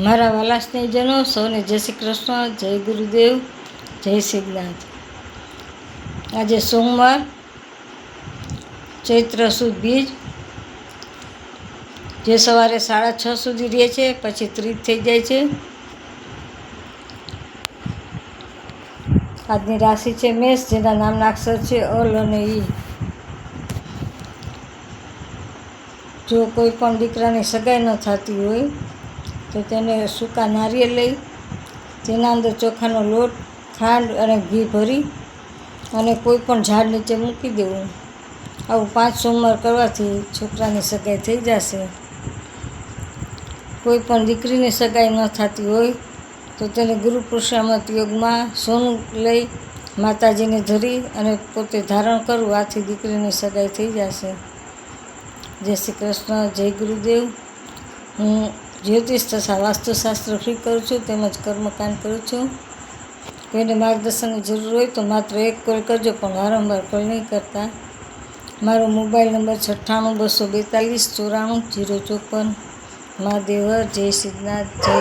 મારા વાલા સ્નેહજનો, સૌને જય શ્રી કૃષ્ણ, જય ગુરુદેવ, જય સિદ્ધનાથ. આજે સોમવાર, ચૈત્ર સુદ બીજ, જે સવારે સાડા છ સુધી રહે છે, પછી ત્રીજ થઈ જાય છે. આજની રાશિ છે મેષ, જેના નામના અક્ષર છે અલ અને ઈ. જો કોઈ પણ દીકરાની સગાઈ ન થતી હોય તો તેને સૂકા નારિયેળ લઈ તેના અંદર ચોખાનો લોટ, ખાંડ અને ઘી ભરી અને કોઈ પણ ઝાડ નીચે મૂકી દેવું. આવું પાંચ સોમવાર કરવાથી છોકરાની સગાઈ થઈ જશે. કોઈ પણ દીકરીની સગાઈ ન થતી હોય તો તેને ગુરુ પુરુષામત યોગમાં સોનું લઈ માતાજીને ધરી અને પોતે ધારણ કરવું આથી દીકરીની સગાઈ થઈ જશે. જય શ્રી કૃષ્ણ, જય ગુરુદેવ. હું જ્યોતિષ વાસ્તુશાસ્ત્ર ફ્રી કરું છું, તેમજ કર્મકાંડ કરું છું. કોઈને માર્ગદર્શનની જરૂર હોય તો માત્ર એક કોલ કરજો, પણ વારંવાર કોલ નહીં કરતા. મારો મોબાઈલ નંબર છઠ્ઠાણું, બસો બેતાલીસ, ચોરાણું, જીરો ચોપન. મહાદેવર જય સિદ્ધનાથ જય